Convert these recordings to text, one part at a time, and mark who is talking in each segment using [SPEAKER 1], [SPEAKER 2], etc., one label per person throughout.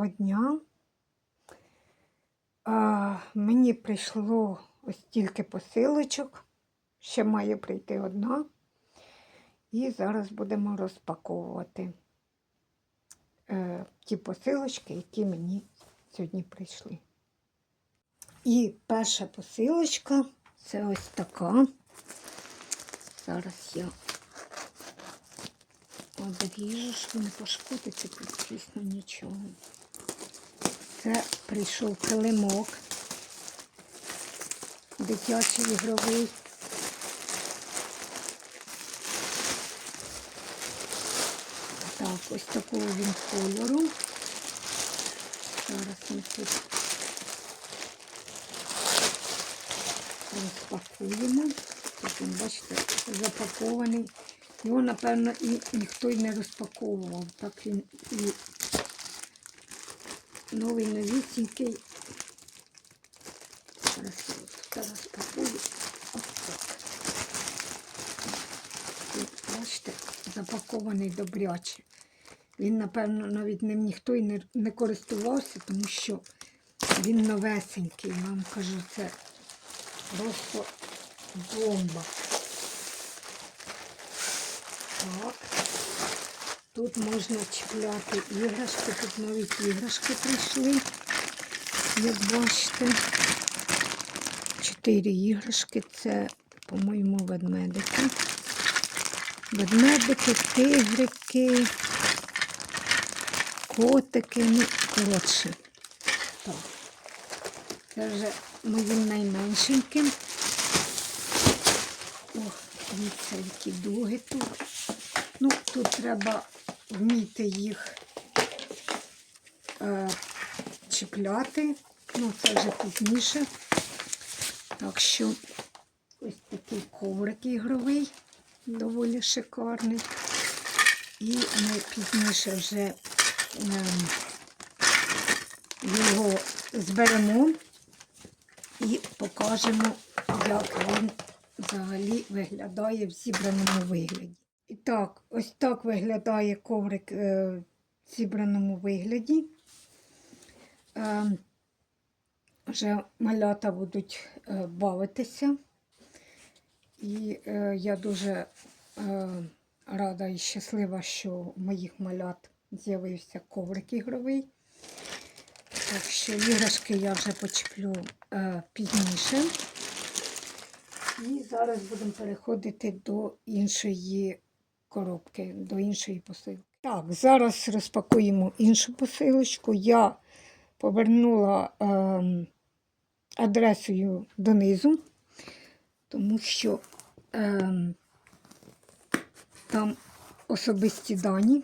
[SPEAKER 1] Доброго дня. А, мені прийшло ось тільки посилочок. Ще має прийти одна. І зараз будемо розпаковувати е, ті посилочки, які мені сьогодні прийшли. І перша посилочка це ось така. Зараз я Одріжу, щоб не пошкодити тут, звісно, нічого. Це прийшов килимок. Дитячий ігровий. Так, ось такого він кольору. Зараз ми тут розпакуємо. Тут він, бачите, запакований. Його, напевно, і ніхто й не розпаковував. Так він і новий новісінький. Зараз. Ось так. Тут, бачите, запакований добряче. Він, напевно, навіть ним ніхто і не, не користувався, тому що він новесенький. Я вам кажу, це просто бомба. Так. Тут можна чіпляти іграшки, тут навіть іграшки прийшли. Як бачите, чотири іграшки. Це, по-моєму, ведмедики. Ведмедики, тигрики, котики, ну, коротше. Так. Це вже моїм найменшеньким. Ох, дивіться, які дуги тут. Ну, тут треба вміти їх е, чіпляти. Ну, це вже пізніше. Так що ось такий коврик ігровий, доволі шикарний. І ми пізніше вже е, його зберемо і покажемо, як він взагалі виглядає в зібраному вигляді. І так, ось так виглядає коврик е, в зібраному вигляді. Е, вже малята будуть е, бавитися. І я дуже рада і щаслива, що у моїх малят з'явився коврик ігровий. Так що іграшки я вже почеплю пізніше. І зараз будемо переходити до іншої коробки, до іншої посилки. Так, зараз розпакуємо іншу посилочку. Я повернула е, адресою донизу, тому що е, там особисті дані.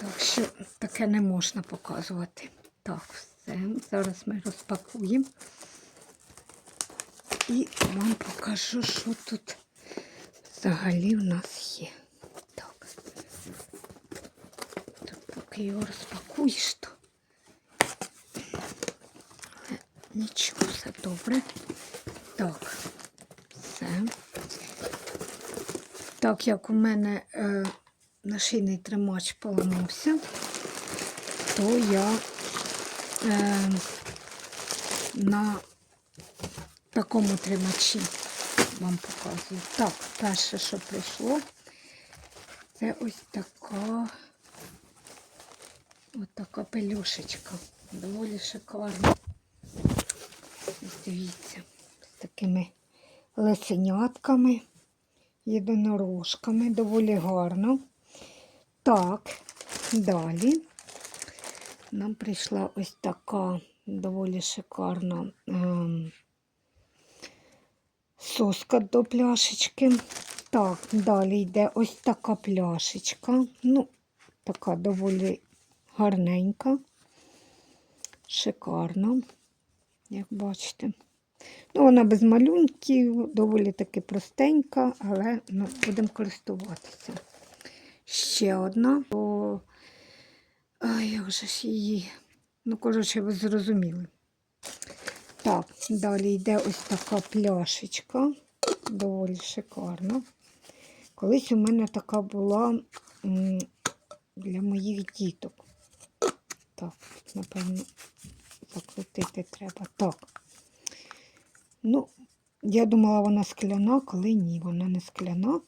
[SPEAKER 1] Так що таке не можна показувати. Так, все. Зараз ми розпакуємо. І вам покажу, що тут взагалі в нас є. Так. Тут поки його розпакуєш, то Але нічого, все добре. Так, все. Так як у мене е, нашийний тримач поламався, то я е, на такому тримачі вам показую. Так, перше, що прийшло, це ось така ось така пелюшечка. Доволі шикарна. Ось дивіться, з такими лисенятками, єдинорожками, доволі гарно. Так, далі нам прийшла ось така доволі шикарна. Ем, соска до пляшечки. Так, далі йде ось така пляшечка. Ну, така доволі гарненька, шикарна, як бачите. Ну, Вона без малюнків, доволі таки простенька, але ну, будемо користуватися. Ще одна, бо як же ж її. Ну, коротше, ви зрозуміли. Так, далі йде ось така пляшечка, доволі шикарна. Колись у мене така була для моїх діток. Так, напевно, закрутити треба. Так. Ну, я думала, вона скляна, коли ні, вона не скляна.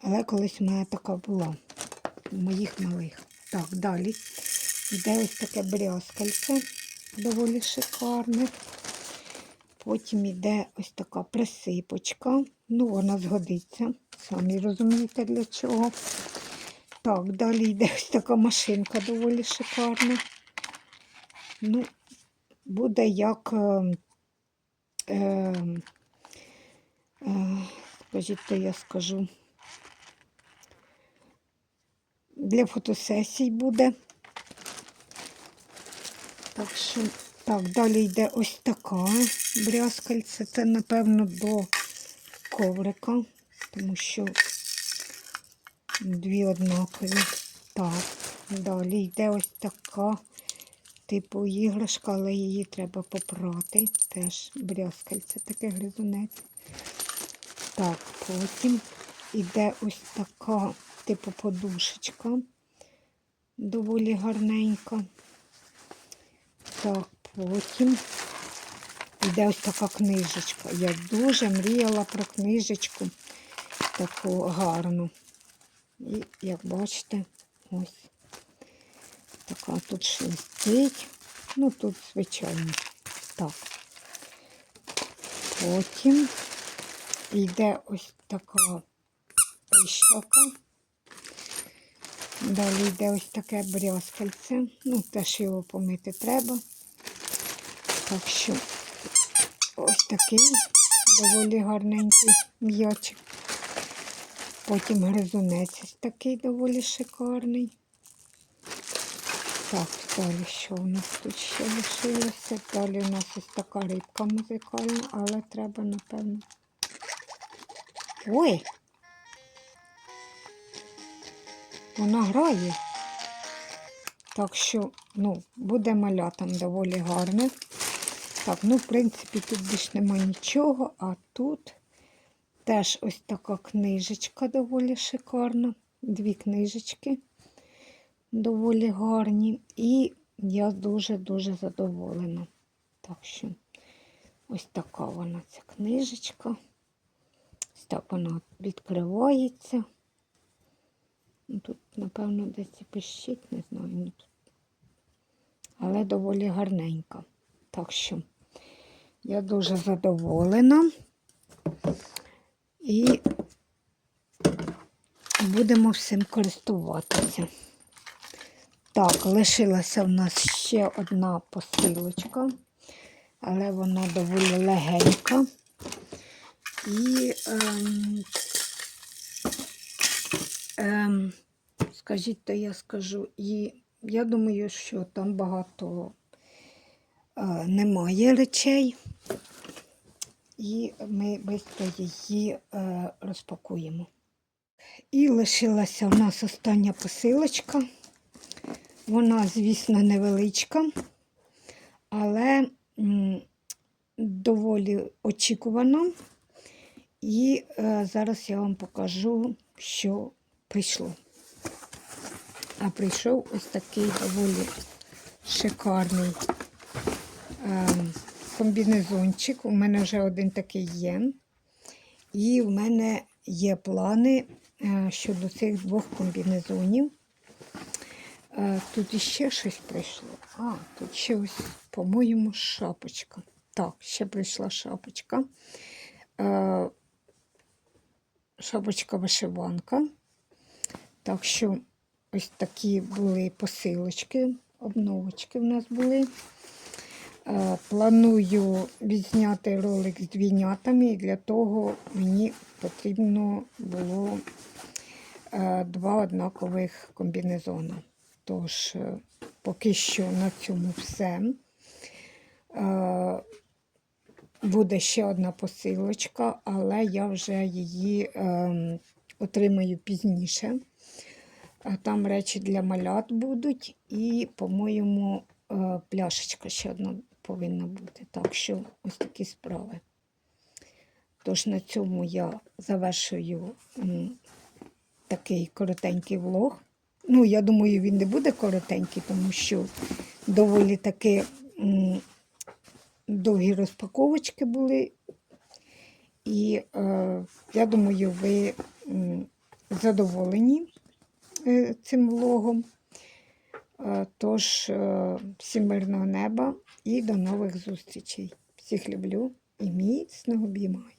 [SPEAKER 1] Але колись у мене така була. У моїх малих. Так, далі. Йде ось таке брязкальце, доволі шикарне. Потім йде ось така присипочка. Ну, вона згодиться. Самі розумієте для чого. Так, далі йде ось така машинка доволі шикарна. Ну, буде як, е, е, е, скажіть, то я скажу, для фотосесій буде. Так що, так, далі йде ось така брязкальце. Це, напевно, до коврика, тому що дві однакові. Так, далі йде ось така, типу іграшка, але її треба попрати. Теж брязкальце, таке гризунець. Так, потім йде ось така, типу, подушечка. Доволі гарненька. Так, потім йде ось така книжечка. Я дуже мріяла про книжечку таку гарну. І, як бачите, ось така тут шелестить. Ну, тут, звичайно. Так. Потім йде ось така пищака. Далі йде ось таке брязкальце. Ну, теж його помити треба. Так що ось такий доволі гарненький м'ячик. Потім гризунець такий доволі шикарний. Так, далі що у нас тут ще лишилося? Далі у нас ось така рибка музикальна, але треба, напевно. Ой! Вона грає. Так що, ну, буде малятам доволі гарне. Так, ну, в принципі, тут більш нема нічого, а тут теж ось така книжечка доволі шикарна. Дві книжечки доволі гарні. І я дуже-дуже задоволена. Так що, ось така вона ця книжечка. Ось так вона відкривається. Ну, Тут, напевно, десь і пищить, не знаю. Ну. Але доволі гарненька. Так що я дуже задоволена. І будемо всім користуватися. Так, лишилася в нас ще одна посилочка, але вона доволі легенька. І ем, ем, скажіть, то я скажу, і я думаю, що там багато немає речей, і ми швидко її е, розпакуємо. І лишилася у нас остання посилочка. Вона, звісно, невеличка, але доволі очікувана. І е, зараз я вам покажу, що прийшло. А прийшов ось такий доволі шикарний е, комбінезончик. У мене вже один такий є. І в мене є плани е, щодо цих двох комбінезонів. Е, Тут іще щось прийшло. А, тут ще ось, по-моєму, шапочка. Так, ще прийшла шапочка. Е, Шапочка вишиванка. Так що ось такі були посилочки, обновочки в нас були. Е, Планую відзняти ролик з двійнятами, і для того мені потрібно було е, два однакових комбінезона. Тож, е, поки що на цьому все. Буде ще одна посилочка, але я вже її е, отримаю пізніше. Там речі для малят будуть, і, по-моєму, пляшечка ще одна повинна бути. Так що ось такі справи. Тож на цьому я завершую такий коротенький влог. Ну, я думаю, він не буде коротенький, тому що доволі таки довгі розпаковочки були. І е, я думаю, ви задоволені е, цим влогом. Е, Тож, е, всім мирного неба і до нових зустрічей. Всіх люблю і міцно обіймаю.